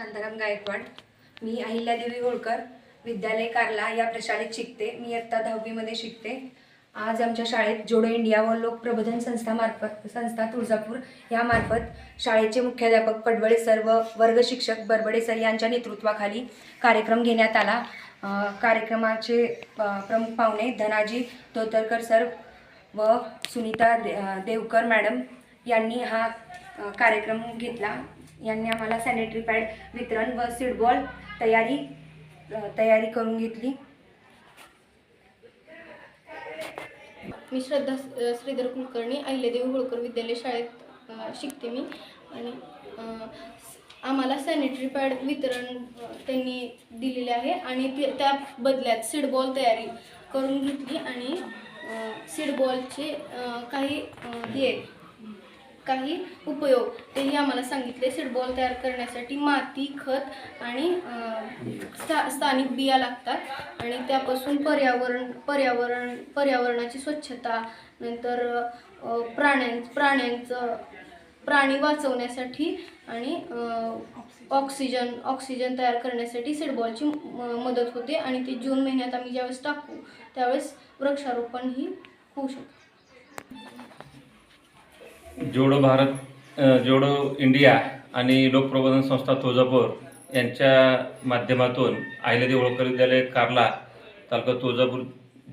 शांताराम गायकवाड मी अहिल्यादेवी होळकर विद्यालय कारला या प्रशालेत शिकते. मी इयत्ता दहावीमध्ये शिकते. आज आमच्या शाळेत जोडो इंडिया व लोकप्रबोधन संस्थामार्फत संस्था तुळजापूर यामार्फत शाळेचे मुख्याध्यापक पडवळे सर व वर्ग शिक्षक बरबडे सर यांच्या नेतृत्वाखाली कार्यक्रम घेण्यात आला. कार्यक्रमाचे प्रमुख पाहुणे धनाजी तोतरकर सर व सुनीता दे देवकर मॅडम यांनी हा कार्यक्रम घेतला. यांनी आम्हाला सॅनिटरी पॅड वितरण व सीडबॉल तयारी तयारी करून घेतली. मी श्रद्धा श्रीधर कुलकर्णी अहिल्यादेवी होळकर विद्यालय शाळेत शिकते मी. आणि आम्हाला सॅनिटरी पॅड वितरण त्यांनी दिलेले आहे. आणि ते त्या बदल्यात सीडबॉल तयारी करून घेतली. आणि सीडबॉलचे काही हे काही उपयोग. तेही आम्हाला सांगितले. सीडबॉल तयार करण्यासाठी माती खत आणि स्था स्थानिक बिया लागतात. आणि त्यापासून पर्यावरण पर्यावरण पर्यावरणाची स्वच्छता नंतर प्राण्यां प्राण्यांचं प्राणी वाचवण्यासाठी आणि ऑक्सिजन ऑक्सिजन तयार करण्यासाठी सिडबॉलची म- मदत होते. आणि ते जून महिन्यात आम्ही ज्यावेळेस टाकू त्यावेळेस वृक्षारोपण ही होऊ शकतो. जोडो भारत जोडो इंडिया आणि लोकप्रबोधन संस्था तुळजापूर यांच्या माध्यमातून अहिल्यादेवी होळकर विद्यालय कारला तालुका तुळजापूर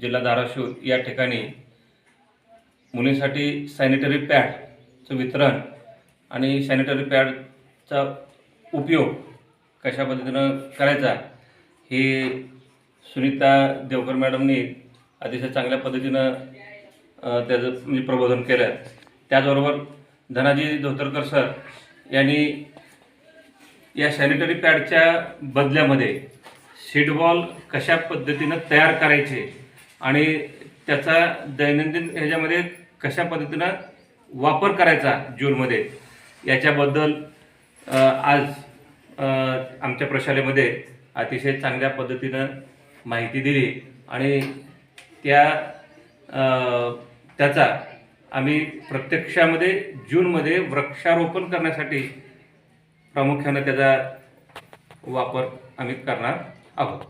जिल्हा धाराशिव या ठिकाणी मुलींसाठी सॅनिटरी पॅडचं वितरण आणि सॅनिटरी पॅडचा उपयोग कशा पद्धतीनं करायचा हे सुनीता देवकर मॅडमनी अतिशय चांगल्या पद्धतीनं त्याचं म्हणजे प्रबोधन केलं. त्याचबरोबर धनाजी धोतरकर सर यांनी या सॅनिटरी पॅडच्या बदल्यामध्ये सीडबॉल कशा पद्धतीनं तयार करायचे आणि त्याचा दैनंदिन ह्याच्यामध्ये कशा पद्धतीनं वापर करायचा जूनमध्ये याच्याबद्दल आज आमच्या प्रशालेमध्ये अतिशय चांगल्या पद्धतीनं माहिती दिली आणि त्या त्याचा आम्ही प्रत्यक्षामध्ये जूनमध्ये वृक्षारोपण करण्यासाठी प्रामुख्यानं त्याचा वापर आम्ही करणार आहोत.